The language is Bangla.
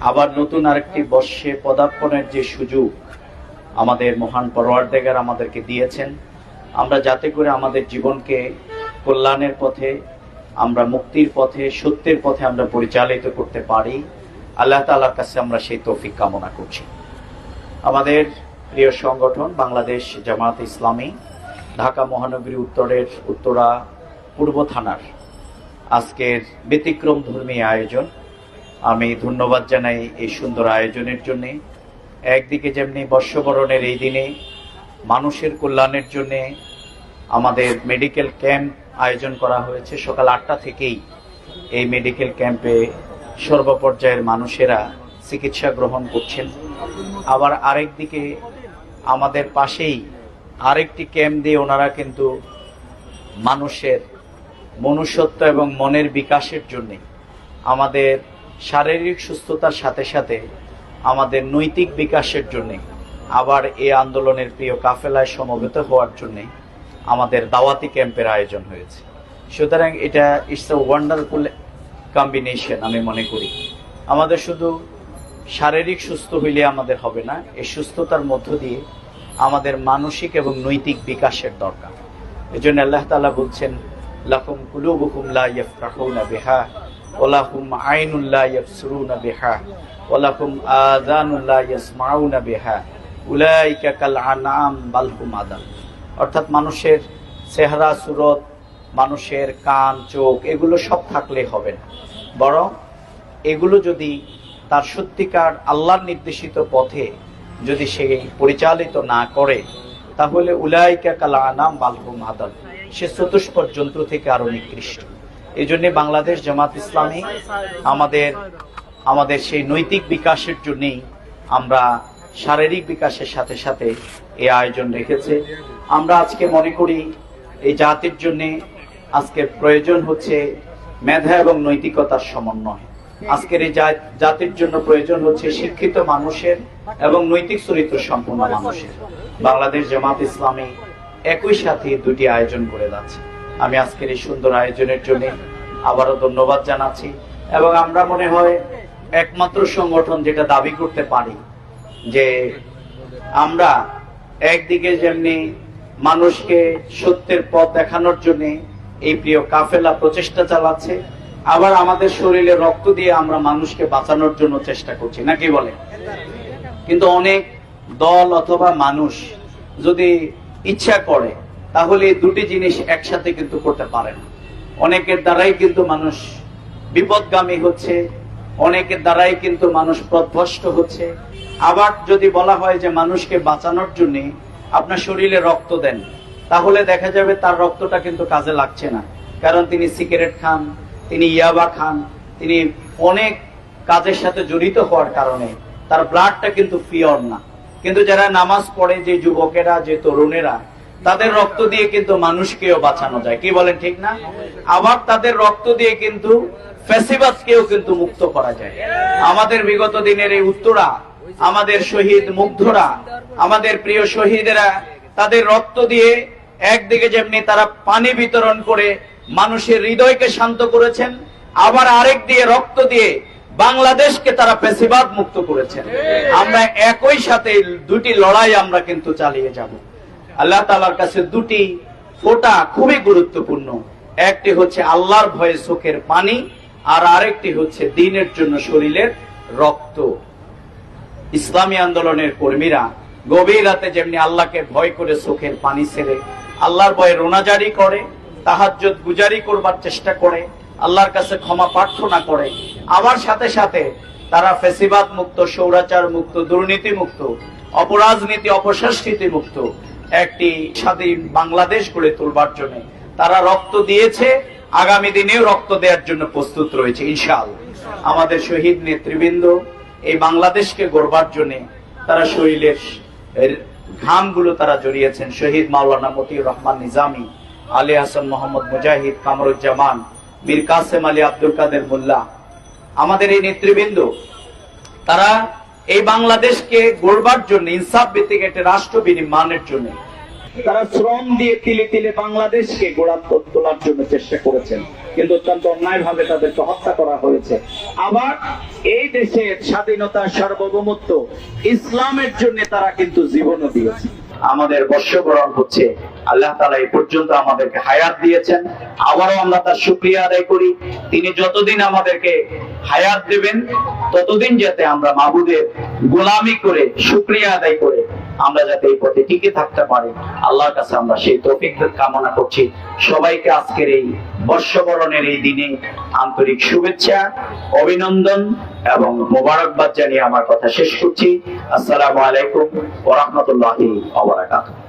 আবার নতুন আরেকটি বর্ষে পদার্পণের যে সুযোগ আমাদের মহান পরওয়ারদেগার আমাদেরকে দিয়েছেন, আমরা যাতে করে আমাদের জীবনকে কল্যাণের পথে, আমরা মুক্তির পথে, সত্যের পথে আমরা পরিচালিত করতে পারি, আল্লাহ তাআলার কাছে আমরা সেই তৌফিক কামনা করছি। আমাদের প্রিয় সংগঠন বাংলাদেশ জামাত ইসলামী, ঢাকা মহানগরী উত্তরের উত্তরা পূর্ব থানার আজকের ব্যতিক্রম ধর্মী আয়োজন। আমি ধন্যবাদ জানাই এই সুন্দর আয়োজনের জন্যে। একদিকে যেমনি বর্ষবরণের এই দিনে মানুষের কল্যাণের জন্য আমাদের মেডিকেল ক্যাম্প আয়োজন করা হয়েছে, সকাল আটটা থেকেই এই মেডিকেল ক্যাম্পে সর্বপর্যায়ের মানুষেরা চিকিৎসা গ্রহণ করছেন। আবার আরেক দিকে আমাদের পাশেই আরেকটি ক্যাম্প দিয়ে ওনারা কিন্তু মানুষের মনুষ্যত্ব এবং মনের বিকাশের জন্যে আমাদের শারীরিক সুস্থতার সাথে সাথে আমাদের নৈতিক বিকাশের জন্য, আবার এই আন্দোলনের প্রিয় কাফেলায় সমবেত হওয়ার জন্য আমাদের দাওয়াতি ক্যাম্পের আয়োজন হয়েছে। সুতরাং এটা ইটস এ ওয়ান্ডারফুল কম্বিনেশন আমি মনে করি। আমাদের শুধু শারীরিক সুস্থ হইলে আমাদের হবে না এই সুস্থতার মধ্য দিয়ে আমাদের মানসিক এবং নৈতিক বিকাশের দরকার। এজন্য আল্লাহ তাআলা বলছেন, লাকুম কুলুবুকুম লা ইয়াফকাহুনা বিহা। ওয়ালাকুম আইনুন লা ইয়াবসুরুনা বিহা ওয়ালাকুম আযানুন লা ইয়াসমাউনা বিহা, উলাইকা কাল আনআম বাল হুম আদাল অর্থাৎ মানুষের চেহারা, সুরত, মানুষের কান, চোখ, এগুলো সব থাকলে হবে না। বরং এগুলো যদি তার সত্যিকার আল্লাহর নির্দেশিত পথে যদি সে পরিচালিত না করে, তাহলে উলাইকা কালা আনাম বালহুম আদাল সে চতুষ্পদ যন্ত্র থেকে আরও নিকৃষ্ট। এই জন্য বাংলাদেশ জামাত ইসলামী আমাদের আমাদের সেই নৈতিক বিকাশের জন্যই আমরা শারীরিক বিকাশের সাথে সাথে এই আয়োজন রেখেছে। আমরা আজকে মনে করি এই জাতির জন্য আজকে প্রয়োজন হচ্ছে মেধা এবং নৈতিকতার সমন্বয়। আজকের এই জাতির জন্য প্রয়োজন হচ্ছে শিক্ষিত মানুষের এবং নৈতিক চরিত্র সম্পন্ন মানুষের। বাংলাদেশ জামাত ইসলামী একই সাথে দুটি আয়োজন করে যাচ্ছে। আমি আজকের এই সুন্দর আয়োজনের জন্য আবারও ধন্যবাদ জানাচ্ছি। এবং আমরা মনে হয় একমাত্র সংগঠন যেটা দাবি করতে পারি যে আমরা একদিকে যেমনি মানুষকে সত্যের পথ দেখানোর জন্য এই প্রিয় কাফেলা প্রচেষ্টা চালাচ্ছে, আবার আমাদের শরীরে রক্ত দিয়ে আমরা মানুষকে বাঁচানোর জন্য চেষ্টা করছি নাকি বলে? কিন্তু অনেক দল অথবা মানুষ যদি ইচ্ছা করে তাহলে দুটি জিনিস একসাথে কিন্তু করতে পারে না। অনেকের দ্বারাই কিন্তু মানুষ বিপদগামী হচ্ছে, অনেকের দ্বারাই কিন্তু মানুষ পথভ্রষ্ট হচ্ছে। আবার যদি বলা হয় যে মানুষকে বাঁচানোর জন্য আপনার শরীরে রক্ত দেন, তাহলে দেখা যাবে তার রক্তটা কিন্তু কাজে লাগছে না। কারণ তিনি সিগারেট খান, তিনি ইয়াবা খান, তিনি অনেক কাজের সাথে জড়িত হওয়ার কারণে তার ব্লাডটা কিন্তু পিওর না। কিন্তু যারা নামাজ পড়ে যে যুবকেরা, যে তরুণেরা তাদের রক্ত দিয়ে কিন্তু মানুষকেও বাঁচানো যায়। কি বলেন ঠিক না? আবার তাদের রক্ত দিয়ে কিন্তু ফ্যাসিবাদকেও কিন্তু মুক্ত করা যায়। আমাদের বিগত দিনের এই উত্তরা, আমাদের শহীদ মুগ্ধরা, আমাদের প্রিয় শহীদেরা, তাদের রক্ত দিয়ে একদিকে যেমনি তারা পানি বিতরণ করে মানুষের হৃদয়কে শান্ত করেছেন, আবার আরেক দিয়ে রক্ত দিয়ে বাংলাদেশকে তারা পেশিবাদ মুক্ত করেছেন। আমরা একই সাথে দুটি লড়াই আমরা কিন্তু চালিয়ে যাব। আল্লাহ তালার কাছে দুটি ফোটা খুবই গুরুত্বপূর্ণ। একটি হচ্ছে আল্লাহর ভয়ে চোখের পানি, আর আরেকটি হচ্ছে দিনের জন্য শরীরের রক্ত। ইসলামী আন্দোলনের কর্মীরা গভীর রাতে যেমনি আল্লাহকে ভয় করে চোখের পানি ছেড়ে আল্লাহর ভয়ে রোনাজারি করে, তাহাজ্জুদ গুজারি করবার চেষ্টা করে, আল্লাহর কাছে ক্ষমা প্রার্থনা করে, আবার সাথে সাথে তারা ফেসিবাদ মুক্ত সৌরাচার মুক্ত, দুর্নীতি মুক্ত, অপরাজনীতি, অপসংস্কৃতি মুক্ত একটি স্বাধীন বাংলাদেশ গড়ে তুলবার জন্য। তারা রক্ত দিয়েছে, আগামী দিনেও রক্ত দেওয়ার জন্য প্রস্তুত রয়েছে ইনশাআল্লাহ আমাদের শহীদ নেতৃবৃন্দ এই বাংলাদেশকে গড়বার জন্য তারা শরীরের ঘামগুলো তারা জড়িয়েছেন। শহীদ মাওলানা মতিউর রহমান নিজামী, আলী হাসান মোহাম্মদ মুজাহিদ, কামরুজ্জামান, মীর কাসেম আলী আব্দুল কাদের মোল্লা। আমাদের এই নেতৃবৃন্দ, তারা এই বাংলাদেশকে গড়বার জন্য ইনসাফ ভিত্তিক একটা রাষ্ট্র বিনির্মাণের জন্য। তারা শ্রম দিয়ে তিলে তিলে বাংলাদেশকে গোড়া তোলার জন্য চেষ্টা করেছেন। কিন্তু অত্যন্ত অন্যায় ভাবে তাদেরকে হত্যা করা হয়েছে। আবার এই দেশের স্বাধীনতা সার্বভৌমত্ব ইসলামের জন্য তারা কিন্তু জীবনও দিয়েছে। আমাদের বর্ষবরণ হচ্ছে। আল্লাহ তালা এই পর্যন্ত আমাদেরকে হায়াত দিয়েছেন। আবারও আমরা তার শুক্রিয়া আদায় করি। তিনি যতদিন আমাদেরকে হায়াত দেবেন, ততদিন যাতে আমরা মাহবুদের গোলামি করে, শুক্রিয়া আদায় করে আমরা যাতে এই পথে টিকে থাকতে পারি। আল্লাহর কাছে আমরা সেই তৌফিক কামনা করছি। সবাইকে আজকের এই বর্ষবরণের এই দিনে আন্তরিক শুভেচ্ছা, অভিনন্দন এবং মোবারকবাদ জানিয়ে আমার কথা শেষ করছি। আসসালামু আলাইকুম ওরহমতুল্লাহি ওয়া বারাকাতুহু।